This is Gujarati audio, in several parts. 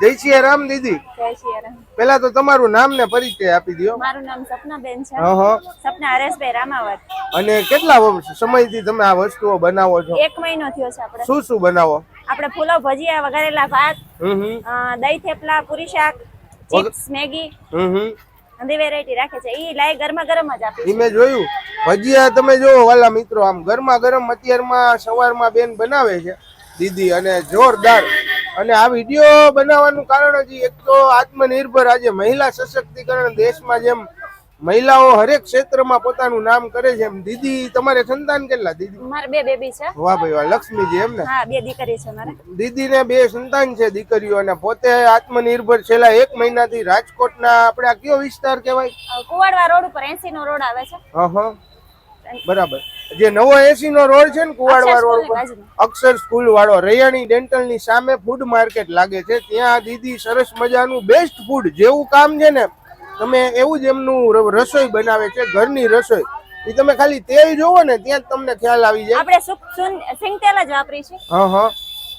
જય શ્રી રામ દીદી. જય શ્રી રામ. પેલા તો તમારું નામ ને પરિચય આપી દો મારું નામ સપનાબેન છે. હા હા સપના હરેશભાઈ રામાવત. અને કેટલા સમયથી તમે આ વસ્તુઓ બનાવો છો? એક મહિનો થયો છે આપણે. શું શું બનાવો? આપણે ફૂલો ભજીયા વઘારેલા ભાત દહીં થેપલા પૂરી શાક ચિપ્સ મેગી. બધી વેરાયટી રાખે છે. ઈ લાઈ ગરમા ગરમ જ આપી ઈ મેં જોયું. ભજીયા તમે જોવો વાલા મિત્રો આમ ગરમા ગરમ અત્યારમાં સવારમાં બેન બનાવે છે. દીદી અને જોરદાર. અને આ વીડિયો બનાવવાનું કારણ હજી એક તો આત્મનિર્ભર આજે મહિલા સશક્તિકરણ દેશમાં જેમ મહિલાઓ હરેક ક્ષેત્રમાં પોતાનું નામ કરે છે એમ. દીદી તમારે સંતાન કેટલા દીદી? મારે બે બેબી છે. વાહ ભાઈ વાહ લક્ષ્મીજી એમ ને? હા બે દીકરી છે મારે. દીદીને બે સંતાન છે દીકરીઓ અને પોતે આત્મનિર્ભર છેલ્લા એક મહિનાથી રાજકોટના આપણે આ કયો વિસ્તાર કહેવાય? કુવાડવા રોડ ઉપર 80 નો રોડ આવે છે. હા હા બરાબર. જે નવો એસી નો રોડ છે ને કુવાડવા રોડ. અક્ષર સ્કૂલ વાળો રૈયાણી ડેન્ટલની સામે ફૂડ માર્કેટ લાગે છે. ત્યાં દીદી સરસ મજાનું બેસ્ટ ફૂડ જેવું કામ છે ને તમે એવું જ એમનું રસોઈ બનાવે છે ઘરની રસોઈ. એ તમે ખાલી તેલ જોવો ને ત્યાં જ તમને ખ્યાલ આવી જાય. આપણે સિંગ તેલ જ વાપરી છે હા હા.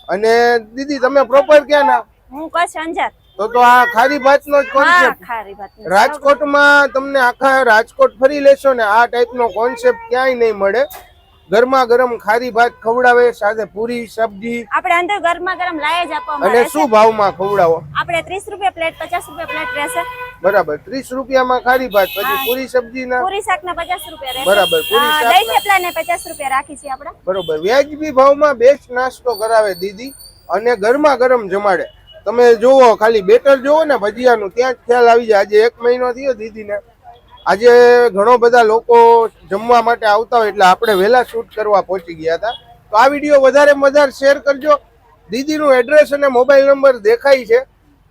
અને દીદી તમે પ્રોપર ક્યાં ના? હું કચ્છ અંજાર. તો તો આ ખારી ભાત નો જ. કોન્સેપ્ટ રાજકોટમાં તમને આખા રાજકોટ ફરી લેશો ને આ ટાઈપનો કોન્સેપ્ટ ક્યાંય નહીં મળે. ગરમા ગરમ ખારી ભાત ખવડાવે સાથે પૂરી સબ્જી. આપણે અંદર ગરમા ગરમ લાય જ આપવામાં અને શું ભાવમાં ખવડાવો? આપણે ત્રીસ રૂપિયા પ્લેટ પચાસ રૂપિયા પ્લેટ રહેશે. બરાબર ત્રીસ રૂપિયામાં ખારી ભાત પછી પૂરી સબ્જી ના પૂરી શાક ના પચાસ રૂપિયા રહેશે. બરાબર, પૂરી શાક દહીં થેપલા ને પચાસ રૂપિયા રાખી છે આપણે. બરાબર વ્યાજબી ભાવમાં બેસ્ટ નાસ્તો કરાવે દીદી. અને ગરમા ગરમ જમાડે. તમે જોવો ખાલી બેટર જોવો ને ભજીયાનું, ત્યાં જ ખ્યાલ આવી જાય. આજે એક મહિનો થયો દીદીને. આજે ઘણો બધા લોકો જમવા માટે આવતા હોય એટલે આપણે વહેલા શૂટ કરવા પહોંચી ગયા હતા. તો આ વીડિયો વધારે વધારે શેર કરજો. દીદીનું એડ્રેસ અને મોબાઈલ નંબર દેખાય છે.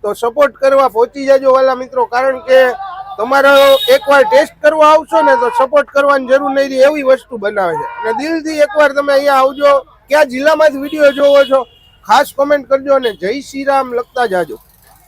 તો સપોર્ટ કરવા પહોંચી જાજો વાલા મિત્રો, કારણ કે તમારો એકવાર ટેસ્ટ કરવા આવશો ને તો સપોર્ટ કરવાની જરૂર નહીં રહી, એવી વસ્તુ બનાવે છે. અને દિલથી એકવાર તમે અહીંયા આવજો. કયા જ વીડિયો જોવો છો? ખાસ કોમેન્ટ કરજો અને જય શ્રી રામ લખતા જાજો.